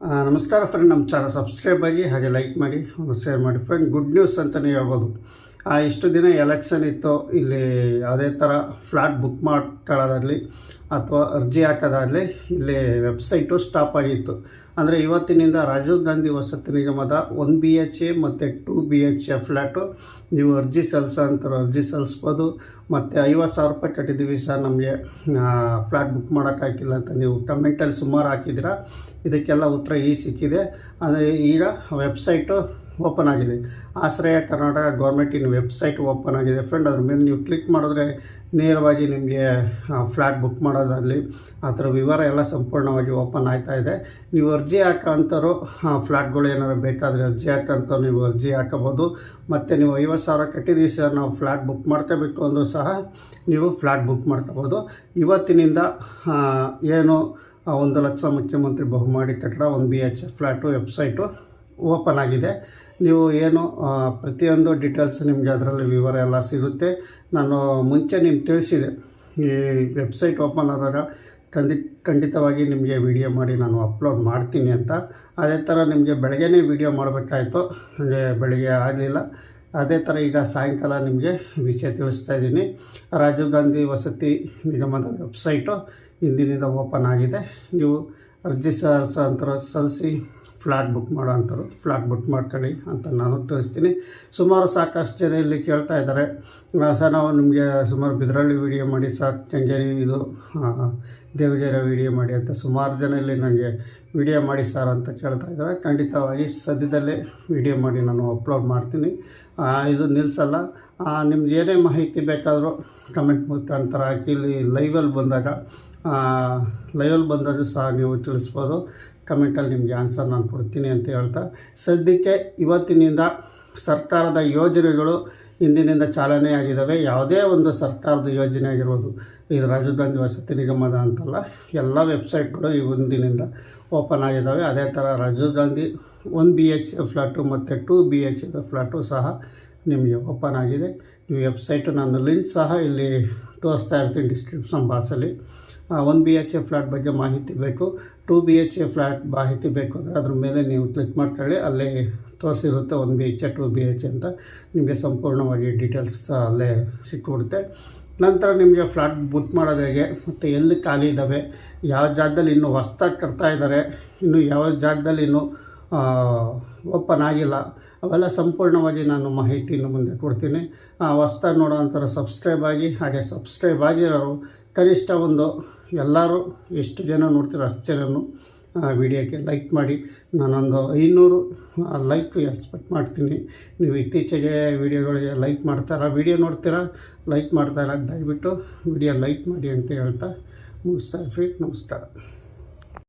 ನಮಸ್ಕಾರ ಫ್ರೆಂಡ್ ನಮ್ಮ channel subscribe ಆಗಿ ಹಾಗೆ ಲೈಕ್ ಮಾಡಿ ಶೇರ್ ಮಾಡಿ. ಫ್ರೆಂಡ್ ಗುಡ್ ನ್ಯೂಸ್ ಅಂತಲೇ ಹೇಳ್ಬೋದು. ಇಷ್ಟು ದಿನ ಎಲೆಕ್ಷನ್ ಇತ್ತು, ಇಲ್ಲಿ ಯಾವುದೇ ಥರ ಫ್ಲ್ಯಾಟ್ ಬುಕ್ ಮಾಡ್ಕೊಳ್ಳೋದಾಗಲಿ ಅಥವಾ ಅರ್ಜಿ ಹಾಕೋದಾಗಲಿ ಇಲ್ಲಿ ವೆಬ್ಸೈಟು ಸ್ಟಾಪ್ ಆಗಿತ್ತು. ಅಂದರೆ ಇವತ್ತಿನಿಂದ ರಾಜೀವ್ ಗಾಂಧಿ ವಸತಿ ನಿಗಮದ ಒನ್ ಬಿ ಎಚ್ ಎ ಮತ್ತು two B H A flat ನೀವು ಅರ್ಜಿ ಸಲ್ಲಿಸೋ ಅಂತಾರೆ ಅರ್ಜಿ ಸಲ್ಲಿಸ್ಬೋದು. ಮತ್ತು ಐವತ್ತು ಸಾವಿರ ರೂಪಾಯಿ ಕಟ್ಟಿದ್ದೀವಿ ಸರ್, ನಮಗೆ ಫ್ಲ್ಯಾಟ್ ಬುಕ್ ಮಾಡೋಕ್ಕಾಗಿಲ್ಲ ಅಂತ ನೀವು ಕಮೆಂಟಲ್ಲಿ ಸುಮಾರು ಹಾಕಿದ್ದೀರಾ. ಇದಕ್ಕೆಲ್ಲ ಉತ್ತರ ಈ ಸಿಕ್ಕಿದೆ. ಅಂದರೆ ಈಗ ವೆಬ್ಸೈಟು ಓಪನ್ ಆಗಿದೆ. ಆಶ್ರಯ ಕರ್ನಾಟಕ ಗೌರ್ಮೆಂಟಿನ ವೆಬ್ಸೈಟ್ ಓಪನ್ ಆಗಿದೆ. ಫ್ರೆಂಡ್ ಅದ್ರ ಮೇಲೆ ನೀವು ಕ್ಲಿಕ್ ಮಾಡಿದ್ರೆ ನೇರವಾಗಿ ನಿಮಗೆ ಫ್ಲ್ಯಾಟ್ ಬುಕ್ ಮಾಡೋದಾಗಲಿ, ಆ ಥರ ವಿವರ ಎಲ್ಲ ಸಂಪೂರ್ಣವಾಗಿ ಓಪನ್ ಆಗ್ತಾ ಇದೆ. ನೀವು ಅರ್ಜಿ ಹಾಕೋಂಥವ್ರು ಫ್ಲ್ಯಾಟ್ಗಳು ಏನಾದ್ರು ಬೇಕಾದರೆ ಅರ್ಜಿ ಹಾಕೋಂಥವ್ರು ನೀವು ಅರ್ಜಿ ಹಾಕೋಬೋದು ಮತ್ತು ನೀವು ಐವತ್ತು ಸಾವಿರ ಕಟ್ಟಿದ್ದೀವಿ ಸರ್, ನಾವು ಫ್ಲ್ಯಾಟ್ ಬುಕ್ ಮಾಡ್ಕೋಬೇಕು ಅಂದರೂ ಸಹ ನೀವು ಫ್ಲ್ಯಾಟ್ ಬುಕ್ ಮಾಡ್ಕೋಬೋದು ಇವತ್ತಿನಿಂದ ಏನು ಒಂದು ಲಕ್ಷ ಮುಖ್ಯಮಂತ್ರಿ ಬಹುಮಾಡಿ ಕಟ್ಟಡ, ಒಂದು B H flat website open ಆಗಿದೆ. ನೀವು ಏನು ಪ್ರತಿಯೊಂದು ಡೀಟೇಲ್ಸ್ ನಿಮಗೆ ಅದರಲ್ಲಿ ವಿವರ ಎಲ್ಲ ಸಿಗುತ್ತೆ. ನಾನು ಮುಂಚೆ ನಿಮ್ಗೆ ತಿಳಿಸಿದೆ. ಈ ವೆಬ್ಸೈಟ್ ಓಪನ್ ಆದಾಗ ಖಂಡಿ, ಖಂಡಿತವಾಗಿ ನಿಮಗೆ ವಿಡಿಯೋ ಮಾಡಿ ನಾನು ಅಪ್ಲೋಡ್ ಮಾಡ್ತೀನಿ ಅಂತ. ಅದೇ ಥರ ನಿಮಗೆ ಬೆಳಗ್ಗೆನೇ ವಿಡಿಯೋ ಮಾಡಬೇಕಾಯಿತು. ಅಂದರೆ ಬೆಳಗ್ಗೆ ಆಗಲಿಲ್ಲ. ಅದೇ ಥರ ಈಗ ಸಾಯಂಕಾಲ ನಿಮಗೆ ವಿಷಯ ತಿಳಿಸ್ತಾ ಇದ್ದೀನಿ. ರಾಜೀವ್ ಗಾಂಧಿ ವಸತಿ ನಿಗಮದ ವೆಬ್ಸೈಟು ಇಂದಿನಿಂದ ಓಪನ್ ಆಗಿದೆ. ನೀವು ಅರ್ಜಿ ಸಲ್ಲಿಸಿ ಫ್ಲ್ಯಾಟ್ ಬುಕ್ ಮಾಡೋ ಅಂಥವ್ರು ಫ್ಲ್ಯಾಟ್ ಬುಕ್ ಮಾಡ್ಕೊಳ್ಳಿ ಅಂತ ನಾನು ತಿಳಿಸ್ತೀನಿ. ಸುಮಾರು ಸಾಕಷ್ಟು ಜನ ಇಲ್ಲಿ ಕೇಳ್ತಾ ಇದ್ದಾರೆ. ಸರ್, ನಾವು ನಿಮಗೆ ಸುಮಾರು ಬಿದ್ರಳ್ಳಿ ವೀಡಿಯೋ ಮಾಡಿ, ಸರ್ ಕೆಂಗೇರಿ ಇದು ದೇವಜೇರ ವೀಡಿಯೋ ಮಾಡಿ ಅಂತ ಸುಮಾರು ಜನ ಇಲ್ಲಿ ನನಗೆ ವಿಡಿಯೋ ಮಾಡಿ, ಸರ್, ಅಂತ ಕೇಳ್ತಾ ಇದ್ದಾರೆ. ಖಂಡಿತವಾಗಿ ಸದ್ಯದಲ್ಲೇ ವಿಡಿಯೋ ಮಾಡಿ ನಾನು ಅಪ್ಲೋಡ್ ಮಾಡ್ತೀನಿ. ಇದು ನಿಲ್ಲಿಸಲ್ಲ ನಿಮ್ಗೆ ಏನೇ ಮಾಹಿತಿ ಬೇಕಾದರೂ ಕಮೆಂಟ್ ಮುಖಾಂತರ ಹಾಕಿ, ಇಲ್ಲಿ ಲೈವಲ್ಲಿ ಬಂದಾಗ ಲೈವಲ್ಲಿ ಬಂದಾಗ ಸಹ ನೀವು ತಿಳಿಸ್ಬೋದು. ಕಮೆಂಟಲ್ಲಿ ನಿಮಗೆ ಆನ್ಸರ್ ನಾನು ಕೊಡ್ತೀನಿ ಅಂತ ಹೇಳ್ತಾ, ಸದ್ಯಕ್ಕೆ ಇವತ್ತಿನಿಂದ ಸರ್ಕಾರದ ಯೋಜನೆಗಳು ಇಂದಿನಿಂದ ಚಾಲನೆ ಆಗಿದ್ದಾವೆ ಯಾವುದೇ ಒಂದು ಸರ್ಕಾರದ ಯೋಜನೆ ಆಗಿರ್ಬೋದು, ಇದು ರಾಜೀವ್ ವಸತಿ ನಿಗಮದ ಅಂತಲ್ಲ, ಎಲ್ಲ ವೆಬ್ಸೈಟ್ಗಳು ಈ ಒಂದಿನಿಂದ ಓಪನ್ ಆಗಿದ್ದಾವೆ ಅದೇ ಥರ Rajiv Gandhi one B H flat ಮತ್ತು ಟೂ ಬಿ ಎಚ್ ಫ್ಲ್ಯಾಟು ಸಹ ನಿಮಗೆ ಓಪನ್ ಆಗಿದೆ. ಈ ವೆಬ್ಸೈಟು ನಾನು ಲಿಂಕ್ ಸಹ ಇಲ್ಲಿ ತೋರಿಸ್ತಾ ಇರ್ತೀನಿ ಡಿಸ್ಕ್ರಿಪ್ಷನ್ ಬಾಕ್ಸಲ್ಲಿ one B H A flat ಬಗ್ಗೆ ಮಾಹಿತಿ ಬೇಕು. Two B H A flat ಮಾಹಿತಿ ಬೇಕು ಅಂದರೆ ಅದ್ರ ಮೇಲೆ ನೀವು ಕ್ಲಿಕ್ ಮಾಡ್ಕೊಳ್ಳಿ. ಅಲ್ಲಿ ತೋರಿಸಿರುತ್ತೆ one B H A two B H ಅಂತ. ನಿಮಗೆ ಸಂಪೂರ್ಣವಾಗಿ ಡೀಟೇಲ್ಸ್ ಅಲ್ಲೇ ಸಿಕ್ಕಿಬಿಡುತ್ತೆ ನಂತರ ನಿಮಗೆ ಫ್ಲ್ಯಾಟ್ ಬುಕ್ ಮಾಡೋದು ಹೇಗೆ? ಮತ್ತು ಎಲ್ಲಿ ಖಾಲಿ ಇದ್ದಾವೆ ಯಾವ ಜಾಗದಲ್ಲಿ ಇನ್ನೂ ಹೊಸ್ದಾಗಿ ಕಟ್ತಾ ಇದ್ದಾರೆ ಇನ್ನು ಯಾವ ಜಾಗದಲ್ಲಿ ಇನ್ನೂ ಓಪನ್ ಆಗಿಲ್ಲ? ಅವೆಲ್ಲ ಸಂಪೂರ್ಣವಾಗಿ ನಾನು ಮಾಹಿತಿಯನ್ನು ಮುಂದೆ ಕೊಡ್ತೀನಿ. ಹೊಸ್ದಾಗಿ ನೋಡೋವಂಥರ ಸಬ್ಸ್ಕ್ರೈಬ್ ಆಗಿ, ಹಾಗೆ ಸಬ್ಸ್ಕ್ರೈಬ್ ಆಗಿರೋರು, ಕನಿಷ್ಠ ಒಂದು ಎಲ್ಲರೂ ಎಷ್ಟು ಜನ ನೋಡ್ತೀರೋ ಅಷ್ಟು ಜನನು ವಿಡಿಯೋಕ್ಕೆ ಲೈಕ್ ಮಾಡಿ. ನಾನೊಂದು ಐನೂರು ಲೈಕ್ ಎಕ್ಸ್ಪೆಕ್ಟ್ ಮಾಡ್ತೀನಿ. ನೀವು ಇತ್ತೀಚೆಗೆ ವಿಡಿಯೋಗಳಿಗೆ ಲೈಕ್ ಮಾಡ್ತಾರಾ, ವಿಡಿಯೋ ನೋಡ್ತೀರಾ ಲೈಕ್ ಮಾಡ್ತಾರಾ, ದಯವಿಟ್ಟು ವಿಡಿಯೋ ಲೈಕ್ ಮಾಡಿ ಅಂತ ಹೇಳ್ತಾ ಮುಗಿಸ್ತಾ ಫ್ರೀ ನಮಸ್ಕಾರ.